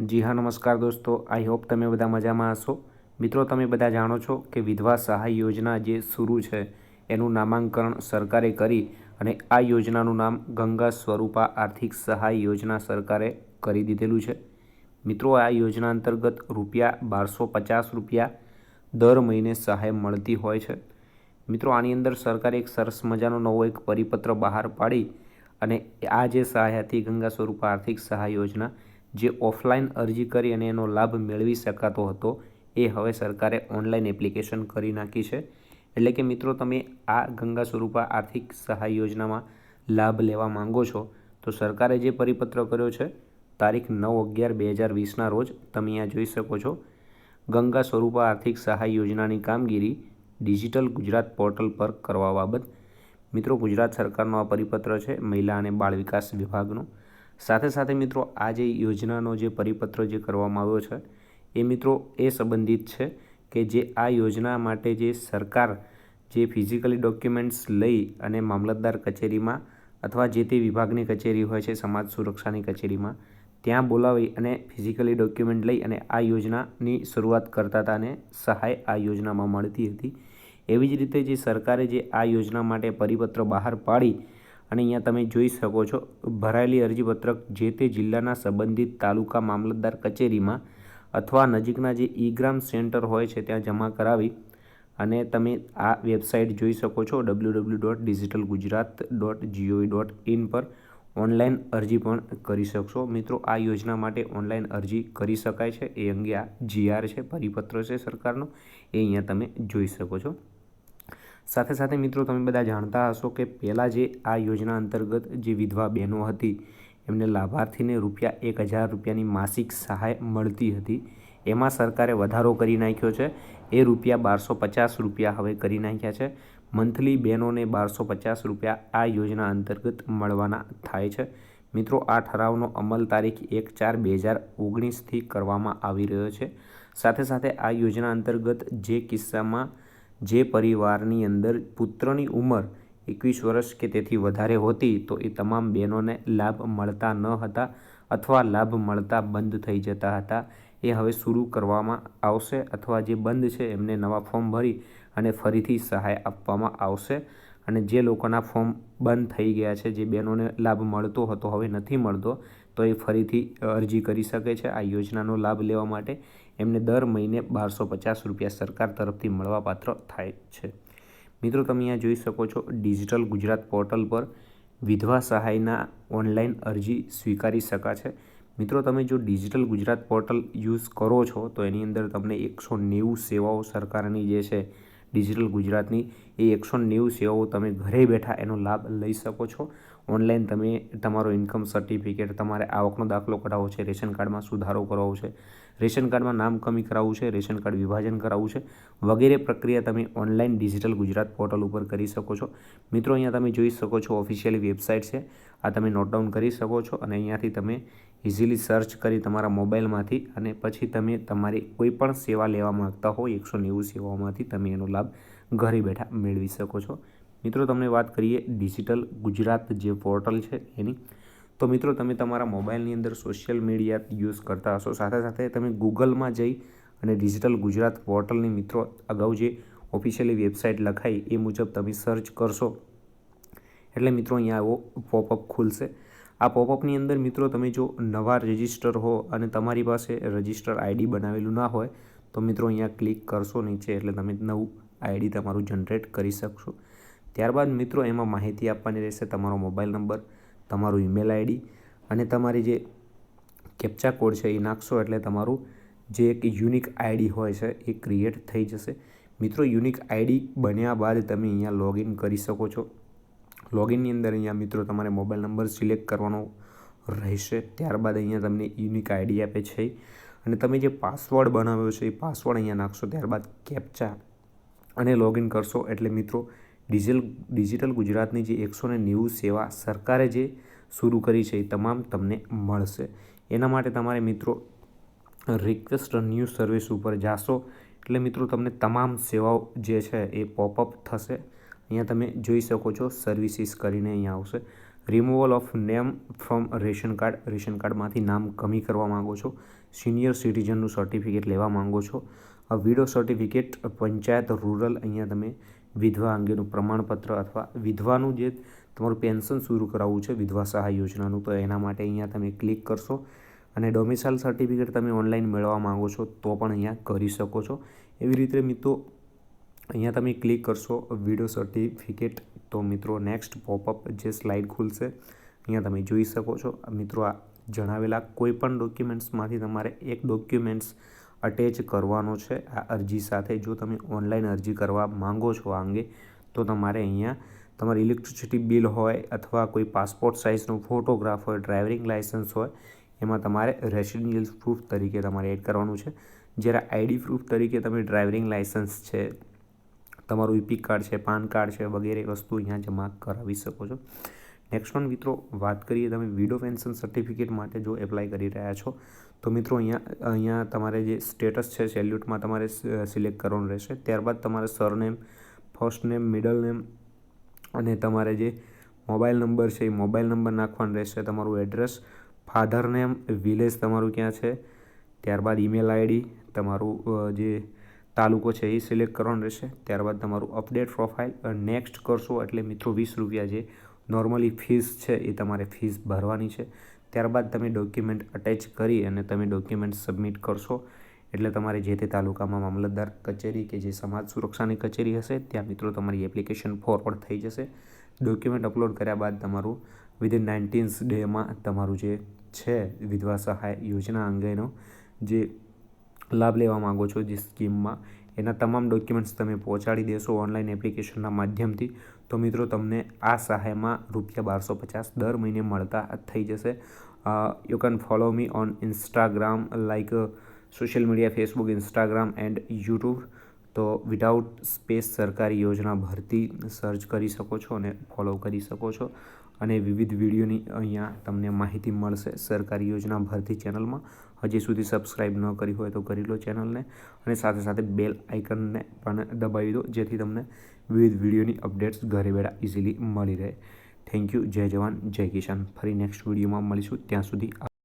જી હા, નમસ્કાર દોસ્તો. આઈ હોપ તમે બધા મજામાં હશો. મિત્રો, તમે બધા જાણો છો કે વિધવા સહાય યોજના જે શરૂ છે, એનું નામાંકરણ સરકારે કરી અને આ યોજનાનું નામ ગંગા સ્વરૂપા આર્થિક સહાય યોજના સરકારે કરી દીધેલું છે. મિત્રો, આ યોજના અંતર્ગત રૂપિયા બારસો પચાસ રૂપિયા દર મહિને સહાય મળતી હોય છે. મિત્રો, આની અંદર સરકારે એક સરસ મજાનો નવો એક પરિપત્ર બહાર પાડી અને આ જે સહાય હતી ગંગા સ્વરૂપા આર્થિક સહાય યોજના જે ઓફલાઈન અરજી કરી અને એનો લાભ મેળવી શકાતો હતો, એ હવે સરકારે ઓનલાઈન એપ્લિકેશન કરી નાખી છે. એટલે કે મિત્રો, તમે આ ગંગા સ્વરૂપા આર્થિક સહાય યોજનામાં લાભ લેવા માંગો છો, તો સરકારે જે પરિપત્ર કર્યો છે, તારીખ નવ અગિયાર બે હજાર વીસના રોજ તમે આ જોઈ શકો છો. ગંગા સ્વરૂપા આર્થિક સહાય યોજનાની કામગીરી ડિજિટલ ગુજરાત પોર્ટલ પર કરવા બાબત. મિત્રો, ગુજરાત સરકારનો આ પરિપત્ર છે, મહિલા અને બાળ વિકાસ વિભાગનો. સાથે સાથે મિત્રો, આ જે યોજનાનો જે પરિપત્ર જે કરવામાં આવ્યો છે, એ મિત્રો એ સંબંધિત છે કે જે આ યોજના માટે જે સરકાર જે ફિઝિકલી ડોક્યુમેન્ટ્સ લઈ અને મામલતદાર કચેરીમાં અથવા જે તે વિભાગની કચેરી હોય છે, સમાજ સુરક્ષાની કચેરીમાં, ત્યાં બોલાવી અને ફિઝિકલી ડોક્યુમેન્ટ લઈ અને આ યોજનાની શરૂઆત કરતા હતા અને સહાય આ યોજનામાં મળતી હતી. એવી જ રીતે જે સરકારે જે આ યોજના માટે પરિપત્ર બહાર પાડી અને અહીંયા તમે જોઈ શકો છો, ભરાયેલી અરજીપત્રક જે તે જિલ્લાના સંબંધિત તાલુકા મામલતદાર કચેરીમાં અથવા નજીકના જે ઈ ગ્રામ સેન્ટર હોય છે ત્યાં જમા કરાવી અને તમે આ વેબસાઇટ જોઈ શકો છો W W dot digital Gujarat dot gov dot in પર ઓનલાઈન અરજી પણ કરી શકશો. મિત્રો, આ યોજના માટે ઓનલાઈન અરજી કરી શકાય છે. એ અંગે આ જીઆર છે, પરિપત્ર છે સરકારનો. એ અહીંયા તમે જોઈ શકો છો. સાથે સાથે મિત્રો તમે બધા જાણતા હશો કે પહેલાં જે આ યોજના અંતર્ગત જે વિધવા બહેનો હતી, એમને લાભાર્થીને રૂપિયા એક હજાર રૂપિયાની માસિક સહાય મળતી હતી. એમાં સરકારે વધારો કરી નાખ્યો છે. એ રૂપિયા બારસો પચાસ રૂપિયા હવે કરી નાખ્યા છે. મંથલી બહેનોને બારસો પચાસ રૂપિયા આ યોજના અંતર્ગત મળવાના થાય છે. મિત્રો, આ ઠરાવનો અમલ તારીખ એક ચાર બે હજાર ઓગણીસથી કરવામાં આવી રહ્યો છે. સાથે સાથે આ યોજના અંતર્ગત જે કિસ્સામાં જે પરિવારની અંદર પુત્રની ઉંમર એકવીસ વર્ષ કે તેથી વધારે હોતી, તો એ તમામ બહેનોને લાભ મળતા ન હતા અથવા લાભ મળતા બંધ થઈ જતા હતા. એ હવે શરૂ કરવામાં આવશે અથવા જે બંધ છે એમને નવા ફોર્મ ભરી અને ફરીથી સહાય આપવામાં આવશે. અને જે લોકોના ફોર્મ બંધ થઈ ગયા છે, જે બહેનોને લાભ મળતો હતો, હવે નથી મળતો, તો એ ફરીથી અરજી કરી શકે છે આ યોજનાનો લાભ લેવા માટે. એમને દર મહિને બારસો પચાસ રૂપિયા સરકાર તરફથી મળવાપાત્ર થાય છે. મિત્રો, તમે અહીંયા જોઈ શકો છો, ડિજિટલ ગુજરાત પોર્ટલ પર વિધવા સહાયના ઓનલાઈન અરજી સ્વીકારી શકાશે. મિત્રો, તમે જો ડિજિટલ ગુજરાત પોર્ટલ યુઝ કરો છો, તો એની અંદર તમને એકસો નેવું સેવાઓ સરકારની જે છે, ડિજિટલ ગુજરાતની, એ એકસો નેવું સેવાઓ તમે ઘરે બેઠા એનો લાભ લઈ શકો છો. ઓનલાઈન તમે, તમારો ઇન્કમ સર્ટિફિકેટ, તમારે આવકનો દાખલો કઢાવવો છે, રેશન કાર્ડમાં સુધારો કરવો છે, રેશન કાર્ડમાં નામ કમી કરાવવું છે, રેશન કાર્ડ વિભાજન કરાવવું છે, વગેરે પ્રક્રિયા તમે ઓનલાઈન ડિજિટલ ગુજરાત પોર્ટલ ઉપર કરી શકો છો. મિત્રો, અહીંયા તમે જોઈ શકો છો ઓફિશિયલી વેબસાઇટ છે. આ તમે નોટ ડાઉન કરી શકો છો અને અહીંયાથી તમે ઇઝીલી સર્ચ કરી તમારા મોબાઈલમાંથી અને પછી તમે તમારી કોઈ પણ સેવા લેવા માગતા હો એકસો નેવું સેવાઓમાંથી તમે એનો લાભ ઘરે બેઠા મેળવી શકો છો. મિત્રો, તમને વાત કરીએ ડિજિટલ ગુજરાત જે પોર્ટલ છે એની. તો મિત્રો, તમે તમારા મોબાઈલની અંદર સોશિયલ મીડિયા યુઝ કરતા હશો. સાથે સાથે તમે ગૂગલમાં જઈ અને ડિજિટલ ગુજરાત પોર્ટલની મિત્રો અગાઉ જે ઓફિશિયલી વેબસાઇટ લખાઈ એ મુજબ તમે સર્ચ કરશો. એટલે મિત્રો, અહીંયા આવો પોપઅપ ખુલશે. આ પોપઅપની અંદર મિત્રો, તમે જો નવા રજિસ્ટર હો અને તમારી પાસે રજિસ્ટર આઈડી બનાવેલું ના હોય, તો મિત્રો, અહીંયા ક્લિક કરશો નીચે એટલે તમે નવું આઈડી તમારું જનરેટ કરી શકશો. ત્યારબાદ મિત્રો એમાં માહિતી આપવાની રહેશે તમારો મોબાઈલ નંબર, તમારું ઈમેલ આઈડી અને તમારી જે કેપ્ચા કોડ છે એ નાખશો એટલે તમારું જે એક યુનિક આઈડી હોય છે એ ક્રિએટ થઈ જશે. મિત્રો યુનિક આઈડી બન્યા બાદ તમે અહીંયા લોગિન કરી શકો છો. લોગિનની અંદર અહીંયા મિત્રો તમારે મોબાઈલ નંબર સિલેક્ટ કરવાનો રહેશે. ત્યારબાદ અહીંયા તમને યુનિક આઈડી આપે છે. અને તમે જે પાસવર્ડ બનાવ્યો છે એ પાસવર્ડ અહીંયા નાખશો. ત્યારબાદ કેપ્ચા અને લોગિન કરશો. એટલે મિત્રો ડિજિટલ ડિજિટલ ગુજરાતની જે એકસો ને નેવું સેવા સરકારે જે શરૂ કરી છે એ તમામ તમને મળશે. એના માટે તમારે મિત્રો રિક્વેસ્ટ ન્યૂ સર્વિસ ઉપર જાશો એટલે મિત્રો તમને તમામ સેવાઓ જે છે એ પોપઅપ થશે. અહીંયા તમે જોઈ શકો છો સર્વિસીસ કરીને અહીંયા આવશે. Removal of name from ration card ration કાર્ડમાંથી નામ કમી કરવા માંગો છો. સિનિયર સિટીઝનનું સર્ટિફિકેટ લેવા માંગો છો. વિડો સર્ટિફિકેટ પંચાયત રૂરલ અહીંયા તમે વિધવા અંગેનું પ્રમાણપત્ર અથવા વિધવાનું જે તમારું પેન્શન શરૂ કરાવવું છે, વિધવા સહાય યોજનાનું, તો એના માટે અહીંયા તમે ક્લિક કરશો અને ડોમિસાઇલ સર્ટિફિકેટ તમે ઓનલાઈન મેળવવા માંગો છો, તો પણ અહીંયા કરી શકો છો. એવી રીતે મિત્રો, અહીંયા તમે ક્લિક કરશો વીડિયો સર્ટિફિકેટ તો મિત્રો નેક્સ્ટ પોપઅપ જે સ્લાઇડ ખુલશે, અહીંયા તમે જોઈ શકો છો. મિત્રો, આ જણાવેલા કોઈપણ ડોક્યુમેન્ટ્સમાંથી તમારે એક ડોક્યુમેન્ટ્સ અટેચ કરવાનો છે. આ અરજી સાથે જો તમે ઓનલાઈન અરજી કરવા માંગો છો આ અંગે, તો તમારે અહીંયા તમારી ઇલેક્ટ્રિસિટી બિલ હોય અથવા કોઈ પાસપોર્ટ સાઇઝનો ફોટોગ્રાફ હોય ડ્રાઇવિંગ લાઇસન્સ હોય, એમાં તમારે રેસિડેન્શિયલ પ્રૂફ તરીકે તમારે એડ કરવાનું છે. જ્યારે આઈડી પ્રૂફ તરીકે તમે ડ્રાઇવિંગ લાઇસન્સ છે, તમારું ઈપીક કાર્ડ છે, પાન કાર્ડ છે વગેરે વસ્તુ અહીંયા જમા કરાવી શકો છો. નેક્સ્ટ વન મિત્રો, વાત કરીએ તમે વિડો પેન્શન સર્ટિફિકેટ માટે જો એપ્લાય કરી રહ્યા છો તો મિત્રો અહીંયા અહીંયા તમારે જે સ્ટેટસ છે સેલ્યુટમાં તમારે સિલેક્ટ કરવાનું રહેશે. ત્યારબાદ તમારે surname first name middle name અને તમારે જે મોબાઈલ નંબર છે, એ મોબાઈલ નંબર નાખવાનો રહેશે તમારું એડ્રેસ ફાધર નેમ વિલેજ તમારું ક્યાં છે? ત્યારબાદ ઈમેલ આઈડી તમારું જે તાલુકો છે, એ સિલેક્ટ કરવાનો રહેશે. ત્યારબાદ તમારું અપડેટ પ્રોફાઇલ નેક્સ્ટ કરશો એટલે મિત્રો વીસ રૂપિયા જે નોર્મલી ફીસ છે, એ તમારે ફીસ ભરવાની છે. ત્યારબાદ તમે ડોક્યુમેન્ટ અટેચ કરી અને તમે ડોક્યુમેન્ટ સબમિટ કરશો. એટલે તમારે જે તે તાલુકામાં મામલતદાર કચેરી કે જે સમાજ સુરક્ષાની કચેરી હશે, ત્યાં મિત્રો તમારી એપ્લિકેશન ફોરવર્ડ થઈ જશે. ડોક્યુમેન્ટ અપલોડ કર્યા બાદ તમારું વિધિન નાઇન્ટીન્સ ડેમાં તમારું જે છે વિધવા સહાય યોજના અંગેનો જે લાભ લેવા માગો છો, જે સ્કીમમાં એના તમામ ડોક્યુમેન્ટ્સ તમે પહોંચાડી દેશો ઓનલાઈન એપ્લિકેશનના માધ્યમથી. તો મિત્રો તમને આ સહાયમાં રૂપિયા બારસો પચાસ દર મહિને મળતા થઈ જશે. You can follow me on Instagram like social media Facebook Instagram and YouTube તો વિધાઉટ સ્પેસ સરકારી યોજના ભરતી સર્ચ કરી શકો છો અને ફોલો કરી શકો છો. અને વિવિધ વિડીયોની અહીંયા તમને માહિતી મળશે સરકારી યોજના ભરતી ચેનલમાં. હજી સુધી સબસ્ક્રાઈબ ન કરી હોય તો કરી લો ચેનલને. અને સાથે સાથે બેલ આઇકનને પણ દબાવી દો, જેથી તમને વિવિધ વિડીયોની અપડેટ્સ ઘરે બેઠા ઇઝીલી મળી રહે. થેન્ક યુ જય જવાન. જય કિસાન. ફરી નેક્સ્ટ વિડીયોમાં મળીશું. ત્યાં સુધી